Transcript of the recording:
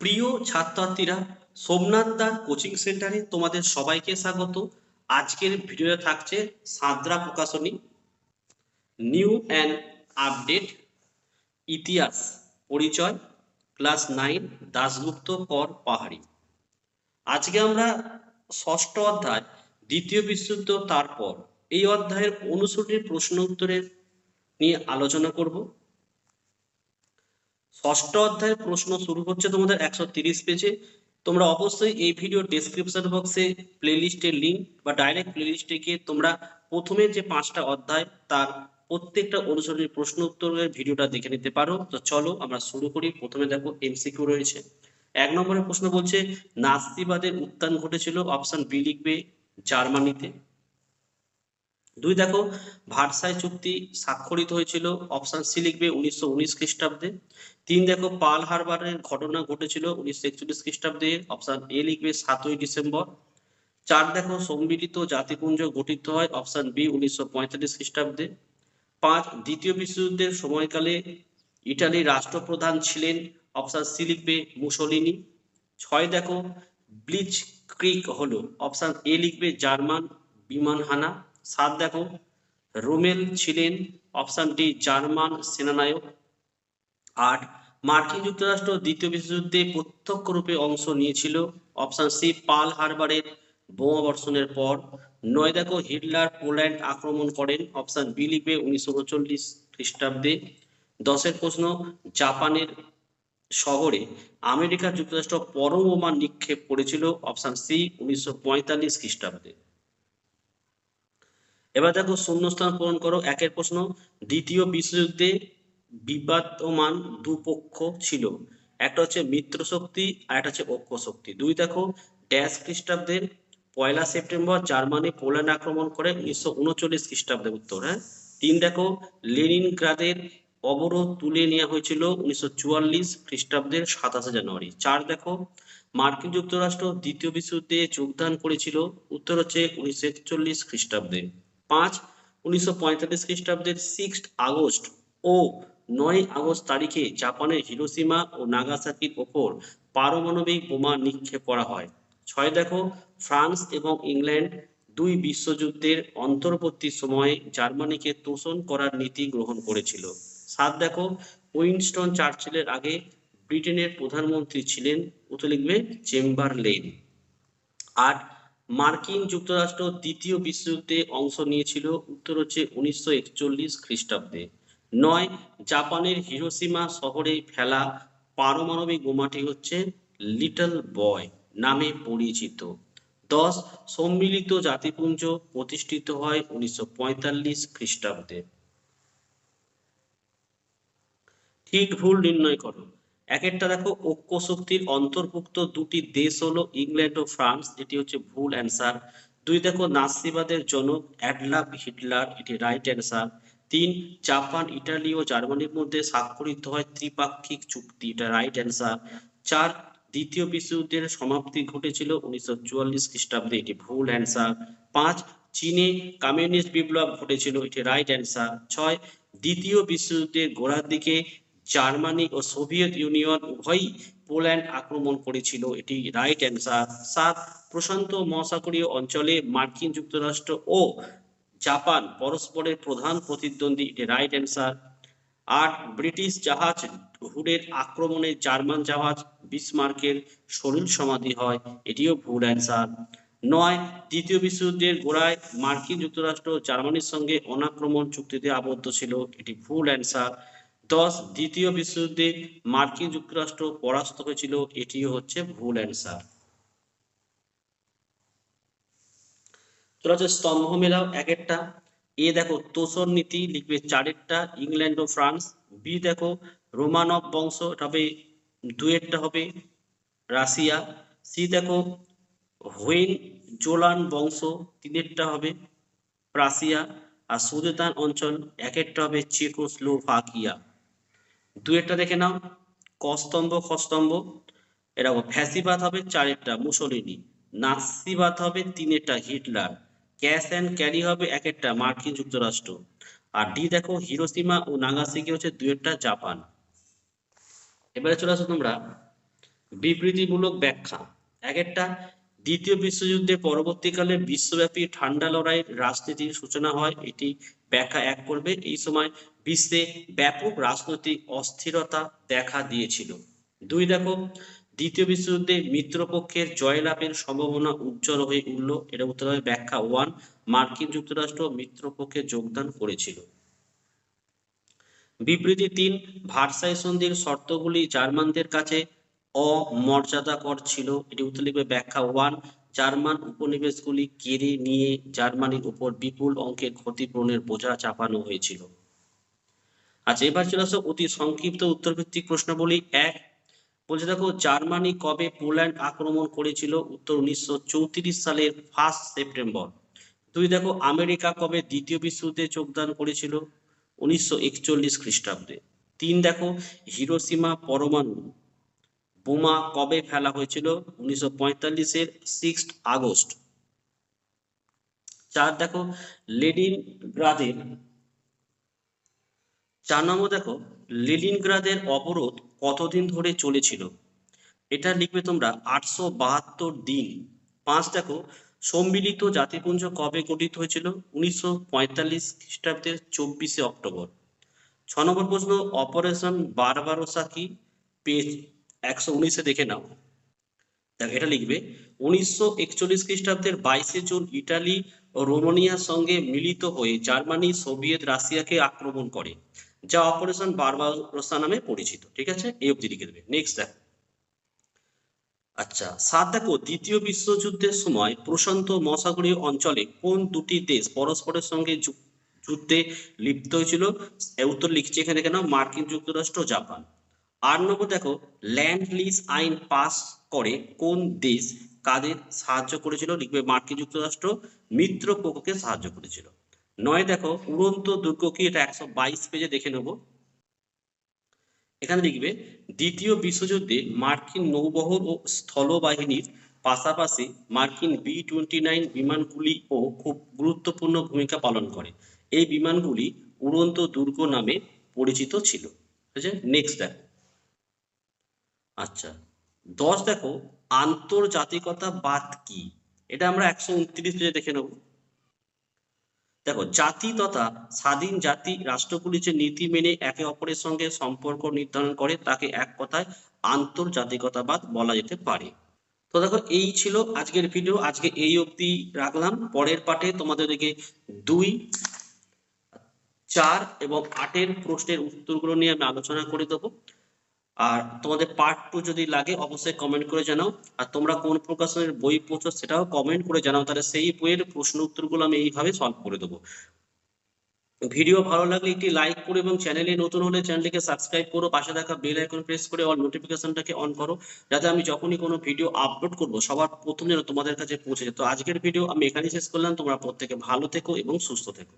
প্রিয় ছাত্রছাত্রীরা, সোমনাথ দা কোচিং সেন্টারে তোমাদের সবাইকে স্বাগত। আজকের ভিডিওতে থাকছে Santra Prakashani, new and update ইতিহাস পরিচয়, ক্লাস নাইন, দাশগুপ্ত কর পাহাড়ি। আজকে আমরা ষষ্ঠ অধ্যায়, দ্বিতীয় বিশ্বযুদ্ধ, তারপর। এই অধ্যায়ের অনুসরণের প্রশ্ন উত্তরের নিয়ে আলোচনা করব। ষষ্ঠ অধ্যায়ের প্রশ্ন শুরু হচ্ছে তোমাদের একশো তিরিশ পেজে। তোমরা অবশ্যই এই ভিডিও ডেসক্রিপশন বক্সে প্লেলিস্টের লিঙ্ক বা ডাইরেক্ট প্লেলিস্টে গিয়ে তোমরা প্রথমে যে পাঁচটা অধ্যায়, তার প্রত্যেকটা অনুসরণের প্রশ্ন উত্তরের ভিডিওটা দেখে নিতে পারো। তো চলো আমরা শুরু করি। প্রথমে দেখো এমসিকিউ রয়েছে। এক নম্বরের প্রশ্ন বলছে, নাস্তিবাদের উত্থান ঘটেছিল অপশন বি লিখবে জার্মানিতে। দুই, দেখো, ভার্সাই চুক্তি স্বাক্ষরিত হয়েছিল অপশন সি লিখবে উনিশশো উনিশ খ্রিস্টাব্দে। তিন, দেখো পাল হারবারের ঘটনা ঘটেছিল উনিশশো একচল্লিশ খ্রিস্টাব্দে, অপশন এ লিখবে সাতই ডিসেম্বর। চার, দেখো, সম্মিলিত জাতিপুঞ্জ গঠিত হয় অপশন বি উনিশশো পঁয়তাল্লিশ খ্রিস্টাব্দে। পাঁচ, দ্বিতীয় বিশ্বযুদ্ধের সময়কালে ইটালির রাষ্ট্রপ্রধান ছিলেন অপশন সি লিখবে মুসলিনি। ছয়, দেখো ব্লিচ ক্রিক হলো, অপশন এ লিখবে জার্মান বিমান হানা সাত দেখো, রোমেল ছিলেন অপশন ডি জার্মান সেনানায়ক আট মার্কিন যুক্তরাষ্ট্র দ্বিতীয় বিশ্বযুদ্ধে প্রত্যক্ষ রূপে অংশ নিয়েছিল অপশন সি পাল হারবারের বোমা বর্ষণের পর। নয় দেখো, হিটলার পোল্যান্ড আক্রমণ করেন অপশন বি লিখবে উনিশশো উনচল্লিশ খ্রিস্টাব্দে। দশের প্রশ্ন, জাপানের শহরে আমেরিকা যুক্তরাষ্ট্র পরবোমা নিক্ষেপ করেছিল অপশন সি উনিশশো পঁয়তাল্লিশ খ্রিস্টাব্দে। এবার দেখো শূন্যস্থান পূরণ করো, একের প্রশ্ন, দ্বিতীয় বিশ্বযুদ্ধে বিবাদমান দুপক্ষ ছিল। একটা হচ্ছে মিত্র শক্তি আর একটা হচ্ছে ঐক্য শক্তি। দুই দেখো, ড্যাশ খ্রিস্টাব্দের পয়লা সেপ্টেম্বর জার্মানি পোল্যান্ড আক্রমণ করে উনিশশো উনচল্লিশ খ্রিস্টাব্দের উত্তর হ্যাঁ? তিন দেখো লেনিন লেনিনগ্রাদের অবরোধ তুলে নেওয়া হয়েছিল উনিশশো চুয়াল্লিশ খ্রিস্টাব্দের সাতাশে জানুয়ারি। চার দেখো, মার্কিন যুক্তরাষ্ট্র দ্বিতীয় বিশ্বযুদ্ধে যোগদান করেছিল, উত্তর হচ্ছে উনিশশো একচল্লিশ খ্রিস্টাব্দে। পাঁচ উনিশশো পঁয়তাল্লিশ খ্রিস্টাব্দের সিক্স আগস্ট ও নয় আগস্ট তারিখে জাপানের হিরোসীমা ও নাগাসাকির ওপর পারমাণবিক বোমা নিক্ষেপ করা হয়। ছয় দেখো, ফ্রান্স এবং ইংল্যান্ড দুই বিশ্বযুদ্ধের অন্তর্বর্তী সময়ে জার্মানিকে তোষণ করার নীতি গ্রহণ করেছিল। সাত দেখো, উইনস্টন চার্চিলের আগে ব্রিটেনের প্রধানমন্ত্রী ছিলেন, উত্তর লিখবে চেম্বারলেন আট মার্কিন যুক্তরাষ্ট্র দ্বিতীয় বিশ্বযুদ্ধে অংশ নিয়েছিল, উত্তর হচ্ছে উনিশশো একচল্লিশ খ্রিস্টাব্দে। নয়, জাপানের হিরোসীমা শহরে ফেলা পারমাণবিক বোমাটি হচ্ছে লিটল বয় নামে পরিচিত। দশ, সম্মিলিত জাতিপুঞ্জ প্রতিষ্ঠিত হয় উনিশশো পঁয়তাল্লিশ খ্রিস্টাব্দে। ঠিক ভুল নির্ণয় করো এক একটা দেখো ঐক্য শক্তির অন্তর্ভুক্ত দুটি দেশ হলো ইংল্যান্ড ও ফ্রান্স এটি হচ্ছে ভুল অ্যান্সার। দুই দেখো নাসিবাদের জনক অ্যাডলাফ হিটলার, এটি রাইট অ্যান্সার। তিন, জাপান, ইটালি ও জার্মানির মধ্যে স্বাক্ষরিত হয় ত্রিপাক্ষিক চুক্তি, এটা রাইট অ্যান্সার। চার, দ্বিতীয় বিশ্বযুদ্ধের সমাপ্তি ঘটেছিল উনিশশো চুয়াল্লিশ খ্রিস্টাব্দে, এটি ভুল অ্যান্সার। পাঁচ, চীনে কমিউনিস্ট বিপ্লব ঘটেছিল, এটি রাইট অ্যান্সার। ছয়, দ্বিতীয় বিশ্বযুদ্ধের গোড়ার দিকে জার্মানি ও সোভিয়েত ইউনিয়ন উভয়ই পোল্যান্ড আক্রমণ করেছিল। এটি রাইট অ্যান্সার। সাত, প্রশান্ত মহাসাগরীয় অঞ্চলে মার্কিন যুক্তরাষ্ট্র ও জাপান পরস্পরের প্রধান প্রতিদ্বন্দ্বী, এটি রাইট অ্যান্সার। আট, ব্রিটিশ জাহাজ হুডের আক্রমণে জার্মান জাহাজ বিসমার্কের শরীর সমাধি হয়। এটিও ভুল অ্যান্সার। নয়, দ্বিতীয় বিশ্বযুদ্ধের গোড়ায় মার্কিন যুক্তরাষ্ট্র জার্মানির সঙ্গে অনাক্রমণ চুক্তিতে আবদ্ধ ছিল। এটি ভুল অ্যান্সার। দশ দ্বিতীয় বিশ্বযুদ্ধে মার্কিন যুক্তরাষ্ট্র পরাস্ত হয়েছিল, এটিও হচ্ছে ভুল অ্যান্সার স্তম্ভ মেলাও এক একটা। এ দেখো, তোষণ নীতি লিখবে চারেরটা, ইংল্যান্ড ও ফ্রান্স। বি দেখো রোমানব বংশ, এটা হবে দুয়েরটা হবে, রাশিয়া। সি দেখো, হোয়েন জোলান বংশ, তিনেরটা হবে প্রাসিয়া আর সুদেতান অঞ্চল এক একটা হবে, চেকোস্লোভাকিয়া। দুয়েরটা দেখে নাও। কস্তম্ভ, খস্তম্ভ, এরকম ফ্যাসিবাদ হবে চারেরটা, মুসলিনি। নাসিবাদ হবে তিনেরটা, হিটলার। ক্যাশ অ্যান্ড ক্যারি হবে এক একটা মার্কিন যুক্তরাষ্ট্র। আর ডি দেখো, হিরোসীমা ও নাগাসাকি হচ্ছে দুয়েরটা জাপান। এবারে চলে আসো তোমরা। বিবৃতিমূলক ব্যাখ্যা। এক একটা দ্বিতীয় বিশ্বযুদ্ধে পরবর্তীকালে বিশ্বব্যাপী ঠান্ডা লড়াইয়ের রাজনীতির সূচনা হয়। এটি ব্যাখ্যা এক করবে। এই সময় বিশ্বে ব্যাপক রাজনৈতিক অস্থিরতা দেখা দিয়েছিল। দুই দেখো, দ্বিতীয় বিশ্বযুদ্ধে মিত্রপক্ষের জয়লাভের সম্ভাবনা উজ্জ্বল হয়ে উঠল। এটা উত্তর হবে ব্যাখ্যা ওয়ান। মার্কিন যুক্তরাষ্ট্র মিত্রপক্ষে যোগদান করেছিল। বিবৃতি তিন, ভার্সাই সন্ধির শর্তগুলি জার্মানদের কাছে অমর্যাদাকর ছিল। এটি উত্তর লিখবে ব্যাখ্যা ওয়ান জার্মান উপনিবেশগুলি কেড়ে নিয়ে জার্মানির উপর বিপুল অঙ্কের ক্ষতিপূরণের বোঝা চাপানো হয়েছিল। আচ্ছা এবার চলে আসো অতি সংক্ষিপ্ত উত্তরভিত্তিক প্রশ্নাবলী এক। বলছে দেখো, জার্মানি কবে পোল্যান্ড আক্রমণ করেছিল? উত্তর উনিশশো চৌত্রিশ সালের ফার্স্ট সেপ্টেম্বর। দুই, দেখো, আমেরিকা কবে দ্বিতীয় বিশ্বযুদ্ধে যোগদান করেছিল? উনিশশো একচল্লিশ খ্রিস্টাব্দে। তিন, দেখো, হিরোসীমা পরমাণু বোমা কবে ফেলা হয়েছিল? উনিশশো পঁয়তাল্লিশের সিক্স আগস্ট। চার দেখো লেনিন গ্রাদের চার নম্বর দেখো, লেনিনগ্রাদের অবরোধ কতদিন ধরে চলেছিল? এটা লিখবে তোমরা আটশো বাহাত্তর দিন। পাঁচ দেখো, সম্মিলিত জাতিপুঞ্জ কবে গঠিত হয়েছিল? উনিশশো পঁয়তাল্লিশ খ্রিস্টাব্দের চব্বিশে অক্টোবর। ছ নম্বর প্রশ্ন, অপারেশন বারবারোসা কি? একশো উনিশে দেখে নাও। দেখ, এটা লিখবে, উনিশশো একচল্লিশ খ্রিস্টাব্দের বাইশে জুন ইটালি ও রোমানিয়ার সঙ্গে মিলিত হয়ে জার্মানি, সোভিয়েত, রাশিয়াকে আক্রমণ করে, যা অপারেশন বারবারোসা নামে পরিচিত, ঠিক আছে? এই অবধি লিখে দেবে। নেক্সট দেখ। আচ্ছা সাত দেখো, দ্বিতীয় বিশ্বযুদ্ধের সময় প্রশান্ত মহাসাগরীয় অঞ্চলে কোন দুটি দেশ পরস্পরের সঙ্গে যুদ্ধে লিপ্ত হয়েছিল? উত্তর লিখছে এখানে কেন? মার্কিন যুক্তরাষ্ট্র, জাপান। আট নম্বর দেখো ল্যান্ড লিজ আইন পাস করে কোন দেশ কাদের সাহায্য করেছিল? লিখবে মার্কিন যুক্তরাষ্ট্র, মিত্র পক্ষকে সাহায্য করেছিল। নয় দেখো, উড়ন্ত দুর্গ কি এটা একশো বাইশ পেজে দেখে নেব। এখানে লিখবে, দ্বিতীয় বিশ্বযুদ্ধে মার্কিন নৌবহর ও স্থলবাহিনীর পাশাপাশি মার্কিন বি টোয়েন্টি নাইন বিমানগুলি ও খুব গুরুত্বপূর্ণ ভূমিকা পালন করে। এই বিমানগুলি উড়ন্ত দুর্গ নামে পরিচিত ছিল। ঠিক আছে নেক্সট দেখো। আচ্ছা দশ দেখো আন্তর্জাতিকতাবাদ কি? এটা আমরা একশো উনত্রিশ পেজে দেখে নেব। দেখো, জাতি তথা স্বাধীন জাতি রাষ্ট্রগুলি যে নীতি মেনে একে অপরের সঙ্গে সম্পর্ক নির্ধারণ করে, তাকে এক কথায় আন্তর্জাতিকতাবাদ বলা যেতে পারে। তো দেখো, এই ছিল আজকের ভিডিও আজকে এই অবধি রাখলাম। পরের পাঠে তোমাদেরকে দুই, চার এবং আটের প্রশ্নের উত্তরগুলো নিয়ে আমি আলোচনা করে দেবো। আর তোমাদের পার্ট টু যদি লাগে, অবশ্যই কমেন্ট করে জানাও। আর তোমরা কোন প্রকাশনের বই পড়ছো সেটাও কমেন্ট করে জানাও। তাহলে সেই বইয়ের প্রশ্ন উত্তরগুলো আমি এইভাবে সলভ করে দেবো। ভিডিও ভালো লাগলে একটি লাইক করো এবং চ্যানেলে নতুন হলে চ্যানেলটিকে সাবস্ক্রাইব করো। পাশে থাকা বেল আইকন প্রেস করে অল নোটিফিকেশনটাকে অন করো। যাতে আমি যখনই কোনো ভিডিও আপলোড করব, সবার প্রথম যেন তোমাদের কাছে পৌঁছে যায়। তো আজকের ভিডিও আমি এখানেই শেষ করলাম। তোমরা প্রত্যেকে ভালো থেকো এবং সুস্থ থেকো।